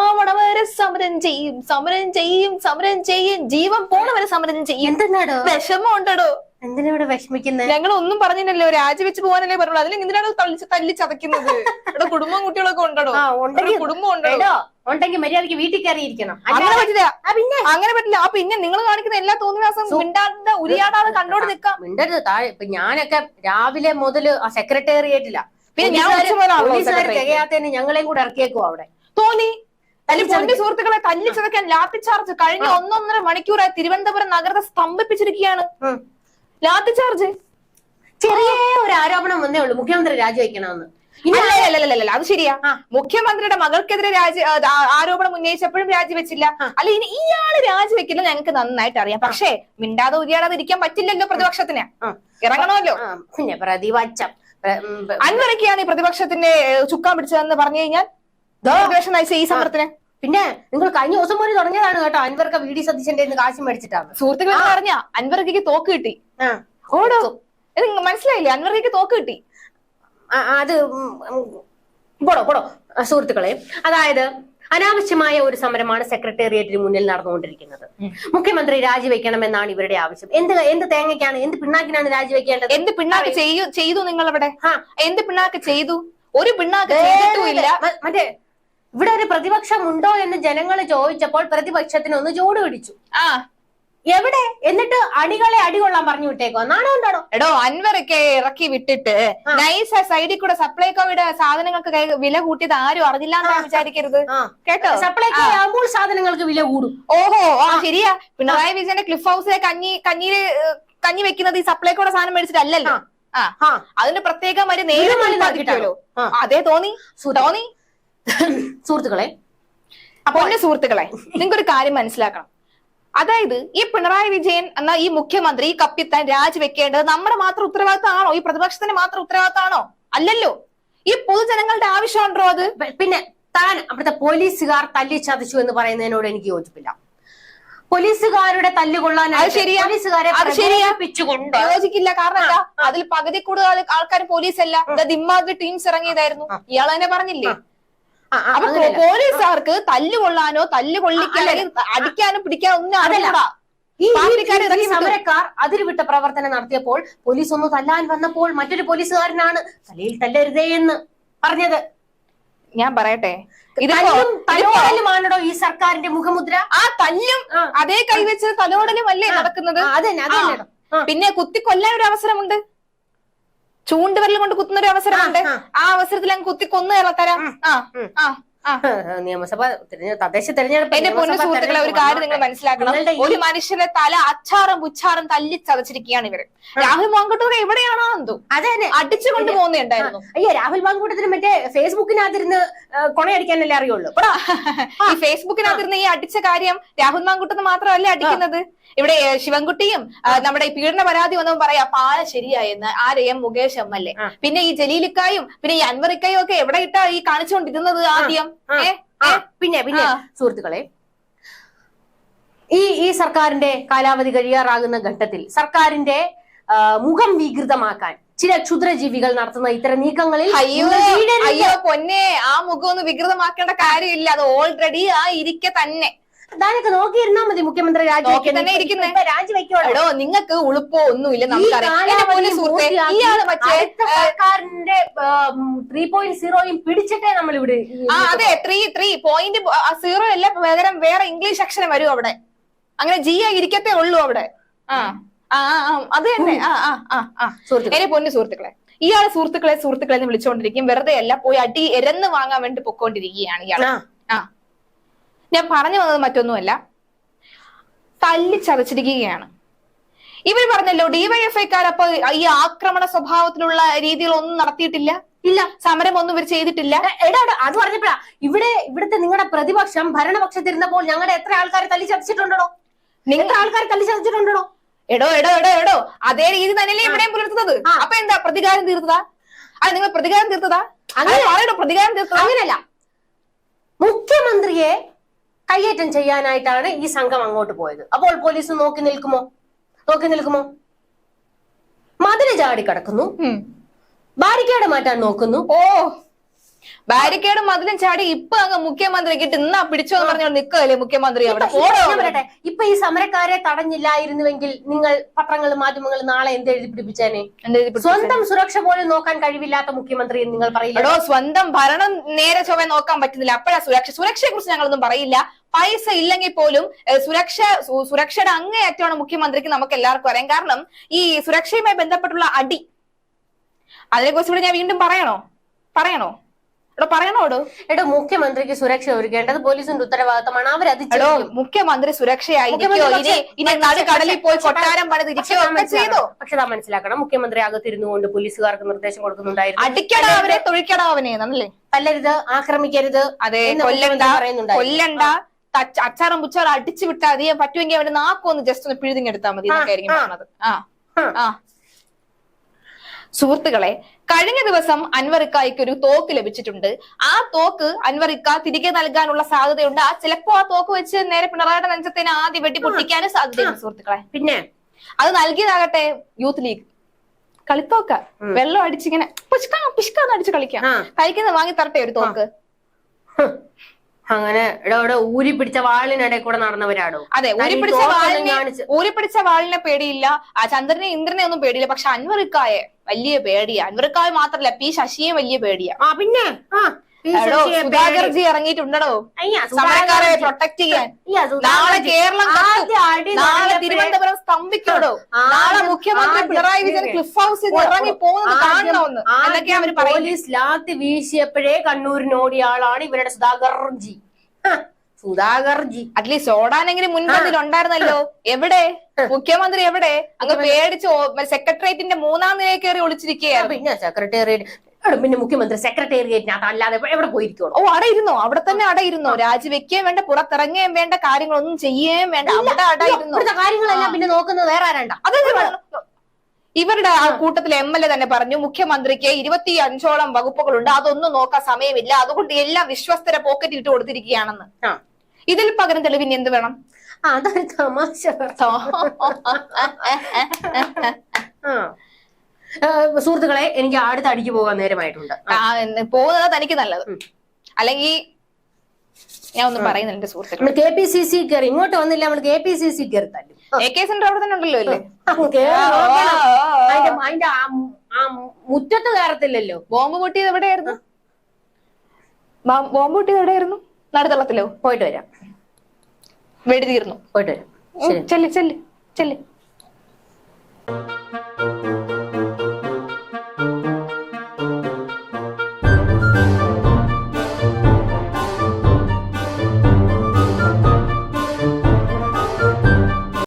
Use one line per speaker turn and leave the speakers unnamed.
ചാവണ വരെ സമരം ചെയ്യും സമരം ചെയ്യും സമരം ചെയ്യും. ജീവൻ പോണ വരെ സമരം ചെയ്യും.
എന്തെന്നാടോ?
വിഷമം ഉണ്ടടോ
എന്തിനാ ഇവിടെ വിഷമിക്കുന്നത്
ഞങ്ങൾ ഒന്നും പറഞ്ഞില്ലല്ലോ. രാജിവെച്ച് പോകാനല്ലേ പറഞ്ഞുള്ളൂ. അതിൽ എന്തിനാണ് തള്ളി തല്ലി ചതയ്ക്കുന്നത്? ഇവിടെ കുടുംബം കുട്ടികളൊക്കെ ഉണ്ടോ കുടുംബം ഉണ്ടോ
ഉണ്ടെങ്കിൽ മര്യാദയ്ക്ക് വീട്ടിൽ കയറിയിരിക്കണം
അങ്ങനെ പറ്റില്ല.
ആ, പിന്നെ?
അങ്ങനെ പറ്റില്ല. ആ പിന്നെ നിങ്ങൾ കാണിക്കുന്ന എല്ലാ തോന്നിവാസം മിണ്ടാണ്ട് ഉരിയാടാതെ കണ്ടോട് നിൽക്കാം.
മിണ്ടരുത് താഴെ. ഇപ്പൊ ഞാനൊക്കെ രാവിലെ മുതൽ ആ സെക്രട്ടേറിയറ്റില്ല
പിന്നെ ഞാൻ.
തികയാത്തതിന് ഞങ്ങളെയും കൂടെ ഇറക്കിയേക്കും അവിടെ.
തോന്നി. പൊന്നു സുഹൃത്തുക്കളെ തല്ലി ചതക്കാൻ ലാത്തി ചാർജ് കഴിഞ്ഞ ഒന്നൊന്നര മണിക്കൂറായി തിരുവനന്തപുരം നഗരത്തെ സ്തംഭിപ്പിച്ചിരിക്കുകയാണ്.
ലാത്തിച്ചാർജ്
ലാത്തി ചാർജ്.
ചെറിയ ഒരു ആരോപണം വന്നേ ഉള്ളൂ. മുഖ്യമന്ത്രി രാജിവെക്കണമെന്ന്.
അല്ലല്ല അത് ശരിയാ. മുഖ്യമന്ത്രിയുടെ മകൾക്കെതിരെ രാജി ആരോപണം ഉന്നയിച്ചപ്പോഴും രാജിവെച്ചില്ല. അല്ല ഇനി ഇയാൾ രാജിവെക്കില്ല ഞങ്ങൾക്ക് നന്നായിട്ട് അറിയാം. പക്ഷേ മിണ്ടാതെ ഉരിയാടാതെ ഇരിക്കാൻ പറ്റില്ലല്ലോ പ്രതിപക്ഷത്തിന്. ഇറങ്ങണമല്ലോ.
പിന്നെ പ്രതിപക്ഷം
അൻവരൊക്കെയാണ് ഈ പ്രതിപക്ഷത്തിന്റെ ചുക്കാൻ പിടിച്ചതെന്ന് പറഞ്ഞു കഴിഞ്ഞാൽ പ്രതിപക്ഷം നയിച്ച ഈ സമരത്തിന്.
പിന്നെ നിങ്ങൾ കഴിഞ്ഞ ദിവസം പോലെ തുടങ്ങിയതാണ് കേട്ടോ. അൻവർക്ക് വി ഡി സതീശന്റെ കാശ് മേടിച്ചിട്ടാണ്
സുഹൃത്തുക്കൾ പറഞ്ഞ അൻവർക്ക് തോക്ക് കിട്ടി. ഓടോ. മനസ്സിലായില്ലേ? അൻവർക്ക് തോക്ക് കിട്ടി.
അത് പോടോ പോടോ. സുഹൃത്തുക്കളെ അതായത് അനാവശ്യമായ ഒരു സമരമാണ് സെക്രട്ടേറിയറ്റിന് മുന്നിൽ നടന്നുകൊണ്ടിരിക്കുന്നത്. മുഖ്യമന്ത്രി രാജിവെക്കണമെന്നാണ് ഇവരുടെ ആവശ്യം. എന്ത് എന്ത് തേങ്ങയ്ക്കാണ് എന്ത് പിണ്ണാക്കിനാണ് രാജിവെക്കേണ്ടത്?
എന്ത് പിണ്ണാക്ക് ചെയ്യൂ ചെയ്തു നിങ്ങൾ അവിടെ
ആ.
എന്ത് പിണ്ണാക്ക് ചെയ്തു? ഒരു പിണ്ണാക്ക് ചെയ്തിട്ടുമില്ല
മറ്റേ ഇവിടെ ഒരു പ്രതിപക്ഷം ഉണ്ടോ എന്ന് ജനങ്ങൾ ചോദിച്ചപ്പോൾ പ്രതിപക്ഷത്തിന് ഒന്ന് ചൂട് പിടിച്ചു.
ആ.
എവിടെ? എന്നിട്ട് അടികളെ അടികൊള്ളാൻ പറഞ്ഞു വിട്ടേക്കോ നാണോ ഉണ്ടാണോ
എടോ അൻവറൊക്കെ ഇറക്കി വിട്ടിട്ട് നൈസ് സൈഡിൽ കൂടെ സപ്ലൈകോയുടെ സാധനങ്ങൾക്ക് വില കൂട്ടിയത് ആരും അറിഞ്ഞില്ല എന്നാണ് വിചാരിക്കരുത്. കേട്ടോ?
സപ്ലൈകോ ആകുമ്പോൾ സാധനങ്ങൾക്ക് വില കൂടും.
ഓഹോ ആ ശരിയാ. പിണറായി വിജയന്റെ ക്ലിഫ് ഹൗസിലെ കഞ്ഞി കഞ്ഞിയിൽ കഞ്ഞി വെക്കുന്നത് ഈ സപ്ലൈകോയുടെ സാധനം മേടിച്ചിട്ടല്ലല്ലോ. ആ. പ്രത്യേകം ഒരു നേരെ. അതേ തോന്നി. തോന്നി.
സുഹൃത്തുക്കളെ
അപ്പൊ എന്റെ സുഹൃത്തുക്കളെ നിങ്ങൾക്കൊരു കാര്യം മനസ്സിലാക്കണം. അതായത് ഈ പിണറായി വിജയൻ എന്ന ഈ മുഖ്യമന്ത്രി ഈ കപ്പിത്താൻ രാജിവെക്കേണ്ടത് നമ്മുടെ മാത്രം ഉത്തരവാദിത്തമാണോ? ഈ പ്രതിപക്ഷത്തിന്റെ മാത്രം ഉത്തരവാദിത്തമാണോ? അല്ലല്ലോ. ഈ പൊതുജനങ്ങളുടെ ആവശ്യമുണ്ടോ അത്?
പിന്നെ താൻ അവിടുത്തെ പോലീസുകാർ തല്ലി ചതച്ചു എന്ന് പറയുന്നതിനോട് എനിക്ക് യോജിപ്പില്ല. പോലീസുകാരുടെ തല്ലുകൊള്ളാൻ. പോലീസുകാരെ
യോജിക്കില്ല. കാരണം എന്താ? അതിൽ പകുതി കൂടുതൽ ആൾക്കാർ പോലീസ് അല്ല ഇമ്മാതിരി ടീംസ് ഇറങ്ങിയതായിരുന്നു. ഇയാൾ തന്നെ പറഞ്ഞില്ലേ? അപ്പൊ
പോലീസ്
പോലീസുകാർക്ക് തല്ല് കൊള്ളാനോ തല്ല് കൊള്ളിക്കാനോ അടിക്കാനോ പിടിക്കാനോ ഒന്നും അതല്ല.
ഈ സമരക്കാർ അതിരുവിട്ട പ്രവർത്തനം നടത്തിയപ്പോൾ പോലീസ് ഒന്ന് തല്ലാൻ വന്നപ്പോൾ മറ്റൊരു പോലീസുകാരനാണ് തലയിൽ തല്ലരുതേ എന്ന് പറഞ്ഞത്.
ഞാൻ പറയട്ടെ?
തലോടലുമാണോ ഈ സർക്കാരിന്റെ മുഖമുദ്ര.
ആ തല്ലും അതേ കൈവച്ച് തലോടലും അല്ലേ നടക്കുന്നത്?
ആ, അതന്നെ അതന്നെ.
പിന്നെ കുത്തിക്കൊല്ലാൻ ഒരു അവസരമുണ്ട് ചൂണ്ടുവിരൽ കൊണ്ട് കുത്തുന്ന ഒരു അവസരമുണ്ട്.
ആ,
അവസരത്തിൽ അങ്ങ് കുത്തി കൊന്നു കേരളത്തരാം. ആ ആ.
നിയമസഭ തദ്ദേശ തെരഞ്ഞെടുപ്പ്
എന്റെ പൊന്നു സുഹൃത്തുക്കളെ ഒരു കാര്യം നിങ്ങൾ മനസ്സിലാക്കണം. ഒരു മനുഷ്യന്റെ തല അച്ചാറും പുച്ചാറും തല്ലി ചതച്ചിരിക്കുകയാണ് ഇവർ. രാഹുൽ മാങ്കൂട്ടൂർ എവിടെയാണോ എന്തോ?
അതെ
അടിച്ചു കൊണ്ട് പോകുന്നുണ്ടായിരുന്നു.
അയ്യോ രാഹുൽ മാങ്കൂട്ടത്തിന് മറ്റേ ഫേസ്ബുക്കിനകത്തിരുന്ന് കൊണയടിക്കാനല്ലേ അറിയുള്ളൂ.
ഈ ഫേസ്ബുക്കിനകത്തിരുന്ന് ഈ അടിച്ച കാര്യം രാഹുൽ മാങ്കുട്ടത്ത് മാത്രമല്ല അടിക്കുന്നത്? ഇവിടെ ശിവൻകുട്ടിയും നമ്മുടെ ഈ പീഡന പരാതി വന്നപ്പോൾ പറയാ പാല ശരിയായെന്ന്. ആര്? M. Mukesh M. L A പിന്നെ ഈ ജലീലിക്കായും പിന്നെ ഈ അൻവറിക്കായും ഒക്കെ എവിടെ ഇട്ടാ ഈ കാണിച്ചുകൊണ്ടിരുന്നത് ആദ്യം?
പിന്നെ പിന്നെ. സുഹൃത്തുക്കളെ ഈ ഈ സർക്കാരിന്റെ കാലാവധി കഴിയാറാകുന്ന ഘട്ടത്തിൽ സർക്കാരിന്റെ മുഖം വികൃതമാക്കാൻ ചില ക്ഷുദ്രജീവികൾ നടത്തുന്ന ഇത്തരം നീക്കങ്ങളിൽ
അയ്യോ അയ്യോ പൊന്നെ ആ മുഖം ഒന്ന് വികൃതമാക്കേണ്ട കാര്യമില്ല. അത് ഓൾറെഡി ആ ഇരിക്കെ തന്നെ.
താനൊക്കെ നോക്കിയിരുന്നാ മതി മുഖ്യമന്ത്രി. രാജിവെക്കോളൂ
എടോ നിങ്ങൾക്ക് ഉളുപ്പോ ഒന്നുമില്ല നമുക്കറിയാം. എന്റെ
സർക്കാരിന്റെ ത്രീ പോയിന്റ് സീറോയും പിടിച്ചിട്ടേ നമ്മൾ ഇവിടെ
ആ അതെ ത്രീ ത്രീ പോയിന്റ് സീറോ അല്ല പകരം വേറെ ഇംഗ്ലീഷ് അക്ഷരം വരും അവിടെ. അങ്ങനെ ജി ആയി ഇരിക്കത്തേ ഉള്ളൂ അവിടെ. ആ. ആ അത് തന്നെ. ആ ആ ആ ആ. എന്നെ പൊന്നു സുഹൃത്തുക്കളെ ഇയാൾ സുഹൃത്തുക്കളെ സുഹൃത്തുക്കളെ എന്ന് വിളിച്ചുകൊണ്ടിരിക്കും വെറുതെ അല്ല പോയി അടി എരന്ന് വാങ്ങാൻ വേണ്ടി പൊക്കോണ്ടിരിക്കുകയാണ് ഇയാൾ
ആ.
ആ. ഞാൻ പറഞ്ഞു വന്നത് മറ്റൊന്നുമല്ല. തല്ലി ചതച്ചിരിക്കുകയാണ്. ഇവർ പറഞ്ഞല്ലോ ഡിവൈഎഫ്ഐക്കാർ അപ്പൊ ഈ ആക്രമണ സ്വഭാവത്തിലുള്ള രീതിയിൽ ഒന്നും നടത്തിയിട്ടില്ല?
ഇല്ല.
സമരം ഒന്നും ഇവർ ചെയ്തിട്ടില്ല
എടാ അത് പറഞ്ഞപ്പോഴാ. ഇവിടെ ഇവിടുത്തെ നിങ്ങളുടെ പ്രതിപക്ഷം ഭരണപക്ഷത്തിരുന്നപ്പോൾ ഞങ്ങളുടെ എത്ര ആൾക്കാരെ തല്ലി ചതിച്ചിട്ടുണ്ടോ നിങ്ങളുടെ ആൾക്കാർ തല്ലി ചതിച്ചിട്ടുണ്ടോ
എടോ എടോ എടോ എടോ. അതേ രീതി തന്നെയല്ലേ ഇവിടെയും പുലർത്തുന്നത്. അപ്പൊ എന്താ പ്രതികാരം തീർത്തതാ? അത് നിങ്ങൾ പ്രതികാരം തീർത്തതാ?
അങ്ങനെ-
പറയണോ പ്രതികാരം തീർത്തതാ?
അങ്ങനെയല്ല. മുഖ്യമന്ത്രിയെ കയ്യേറ്റം ചെയ്യാനായിട്ടാണ് ഈ സംഘം അങ്ങോട്ട് പോയത്. അപ്പോൾ പോലീസ് നോക്കി നിൽക്കുമോ? നോക്കി നിൽക്കുമോ? മതിൽ ചാടി കിടക്കുന്നു. ബാരിക്കേഡ് മാറ്റാൻ നോക്കുന്നു.
ഓ. ബാരിക്കേഡും മതിലും ചാടി ഇപ്പൊ അങ്ങ് മുഖ്യമന്ത്രി കിട്ടി ഇന്നാ പിടിച്ചോ എന്ന് പറഞ്ഞോ നിക്കല്ലേ മുഖ്യമന്ത്രി അവിടെ?
പറയട്ടെ ഇപ്പൊ ഈ സമരക്കാരെ തടഞ്ഞില്ലായിരുന്നുവെങ്കിൽ നിങ്ങൾ പത്രങ്ങളും മാധ്യമങ്ങളും നാളെ എന്ത് എഴുതി പിടിപ്പിച്ചേനെ? സ്വന്തം സുരക്ഷ പോലും നോക്കാൻ കഴിവില്ലാത്ത മുഖ്യമന്ത്രി എന്ന് നിങ്ങൾ പറയില്ല?
സ്വന്തം ഭരണം നേരെ ചൊവ്വ നോക്കാൻ പറ്റുന്നില്ല. അപ്പോഴാ സുരക്ഷ. സുരക്ഷയെ കുറിച്ച് ഞങ്ങളൊന്നും പറയില്ല. പൈസ ഇല്ലെങ്കിൽ പോലും സുരക്ഷ സുരക്ഷയുടെ അങ്ങേയറ്റമാണ് മുഖ്യമന്ത്രിക്ക് നമുക്ക് എല്ലാവർക്കും അറിയാം. കാരണം ഈ സുരക്ഷയുമായി ബന്ധപ്പെട്ടുള്ള അടി അതിനെക്കുറിച്ച് ഇവിടെ ഞാൻ വീണ്ടും പറയണോ? പറയണോ? എടോ പറയണോടോ
എടോ? മുഖ്യമന്ത്രിക്ക് സുരക്ഷ ഒരുക്കേണ്ടത് പോലീസിന്റെ ഉത്തരവാദിത്തമാണ്. അവരത്
എടോ മുഖ്യമന്ത്രി നടുക്കടലിൽ പോയി കൊട്ടാരം
പക്ഷേ
ചെയ്തോ?
മനസ്സിലാക്കണം. പക്ഷെ താൻ മനസ്സിലാക്കണം. മുഖ്യമന്ത്രി അകത്തിരുന്നു കൊണ്ട് പോലീസുകാർക്ക് നിർദ്ദേശം കൊടുക്കുന്നുണ്ടായിരുന്നു.
അടിക്കടാ അവരെ തൊഴിക്കടാ അവനെ എന്നല്ലേ?
തല്ലരുത് ആക്രമിക്കരുത്
അതെ കൊല്ലണ്ട കൊല്ലണ്ട അച്ചാറും പുച്ചാറും അടിച്ചു വിട്ടാ അധികം പറ്റുമെങ്കിൽ അവരുടെ നാക്കൊന്ന് ജസ്റ്റ് ഒന്ന് പിഴുതിങ്ങെടുത്താൽ മതി
ആ.
പറഞ്ഞത്. ആ.
ആ.
സുഹൃത്തുക്കളെ കഴിഞ്ഞ ദിവസം അൻവറിക്കായ്ക്ക് ഒരു തോക്ക് ലഭിച്ചിട്ടുണ്ട്. ആ തോക്ക് അൻവറിക്ക തിരികെ നൽകാനുള്ള സാധ്യതയുണ്ട്. ആ ചിലപ്പോ ആ തോക്ക് വെച്ച് നേരെ പിണറായിയുടെ നെഞ്ചത്തിന് ആദ്യം വെട്ടി പൊട്ടിക്കാനും സാധ്യതയുണ്ട് സുഹൃത്തുക്കളെ.
പിന്നെ?
അത് നൽകിയതാകട്ടെ യൂത്ത് ലീഗ്. കളിത്തോക്ക. വെള്ളം അടിച്ചിങ്ങനെ പുഷ്ക പുഷ്കാന്ന് അടിച്ച് കളിക്കാം. കഴിക്കുന്നത് വാങ്ങി തരട്ടെ ഒരു തോക്ക്.
അങ്ങനെ ഇവിടെ ഊരി പിടിച്ച വാളിനിടയിൽ കൂടെ നടന്നവരാടോ
അതെ ഊരി
പിടിച്ച
വാളിനെ
ഊരി
പിടിച്ച വാളിനെ പേടിയില്ല. ആ ചന്ദ്രനെ ഇന്ദ്രനെ ഒന്നും പേടിയില്ല. പക്ഷെ അൻവറിക്കായെ വലിയ പേടിയാ. അൻവറിക്കായ മാത്രല്ല പി ശശിയെ വലിയ പേടിയാ.
ആ പിന്നെ? ആ
എടോ സുധാകർജി ഇറങ്ങിയിട്ടുണ്ടോ
അയ്യ,
സമരക്കാരെ
സുധാകർജി.
പ്രൊട്ടക്ട് ചെയ്യാൻ.
അയ്യ, സുധാകർജി.
നാളെ കേരളം കത്തും.
ആദ്യം അടി
നാളെ
തുടങ്ങിയപ്പോഴേ-
തിരുവനന്തപുരം സ്തംഭിക്കോടോ?
ആ,
നാളെ
ആദ്യം-
മുഖ്യമന്ത്രി
ആദ്യം-
പിണറായി വിജയൻ ക്ലിഫ് ഹൗസിൽ നിന്ന് ഇറങ്ങി പോകുന്നത്
ആദ്യം-
കാണണമെന്ന്. എന്നൊക്കെയാ അവർ
ആദ്യം
പറയുന്നത്.
പോലീസ് ലാത്തി വീശിയപ്പോഴേ കണ്ണൂരിന് ഓടിയ ആളാണ് ഇവരുടെ സുധാകർജി ഹ, സുധാകർജി
അറ്റ്ലീസ്റ്റ് ഓടാനെങ്കിലും മുൻപന്തിൽ ഉണ്ടായിരുന്നല്ലോ. എവിടെ? മുഖ്യമന്ത്രി എവിടെ? അങ്ങ് പേടിച്ച് സെക്രട്ടേറിയറ്റിന്റെ മൂന്നാം നിലയിൽ കയറി
ഒളിച്ചിരിക്കുകയാണ്
ഒളിച്ചിരിക്കുകയായിരുന്നു
പിന്നെ സെക്രട്ടേറിയറ്റ് പിന്നെ മുഖ്യമന്ത്രി സെക്രട്ടേറിയറ്റിനകത്ത് അല്ലാതെ എവിടെ- പോയിരിക്കും
ഓ അടയിരുന്നോ ഇരുന്നോ? അവിടെ തന്നെ അട ഇരുന്നോ? രാജിവെക്കുകയും വേണ്ട പുറത്തിറങ്ങുകയും വേണ്ട കാര്യങ്ങളൊന്നും ചെയ്യുകയും വേണ്ട. അവിടെ ഇരുന്നോ?
ഇവിടുത്തെ കാര്യങ്ങളെല്ലാം പിന്നെ നോക്കുന്നത് വേറെ ആരണ്ട?
ഇവരുടെ ആ കൂട്ടത്തിൽ എം എൽ എ തന്നെ പറഞ്ഞു മുഖ്യമന്ത്രിക്ക് ഇരുപത്തി അഞ്ചോളം വകുപ്പുകളുണ്ട്. അതൊന്നും നോക്കാൻ സമയമില്ല. അതുകൊണ്ട് എല്ലാം വിശ്വസ്തര പോക്കറ്റ് ഇട്ട് കൊടുത്തിരിക്കുകയാണെന്ന്. ഇതിൽ പകരം തെളിവിന് എന്ത് വേണം?
അതൊരു തമാശ. സുഹൃത്തുക്കളെ എനിക്ക് അടുത്ത അടിക്ക് പോകാൻ നേരമായിട്ടുണ്ട്.
പോകുന്നത് തനിക്ക് നല്ലത്. അല്ലെങ്കിൽ ഞാൻ ഒന്നും പറയുന്നില്ല എന്റെ സുഹൃത്തുക്കൾ
കെ പി സി സി കയറി ഇങ്ങോട്ട് വന്നില്ല നമ്മൾ കെ പി സി സി കയറി തല്ലും.
എ കെ സെന്റർ അവിടെ തന്നെ ഉണ്ടല്ലോ അല്ലേ.
അതിന്റെ അതിന്റെ ആ മുറ്റത്ത് കയറത്തില്ലല്ലോ.
ബോംബ് പൊട്ടിയത് എവിടെയായിരുന്നു? ബോംബ് പൊട്ടിയത് എവിടെയായിരുന്നു? നടുത്തളത്തിലോ
പോയിട്ട് വരാം.
വെടി തീർന്നു
പോയിട്ട് വരാം.
ചെല്ല് ചെല്ല് ചെല്ല്.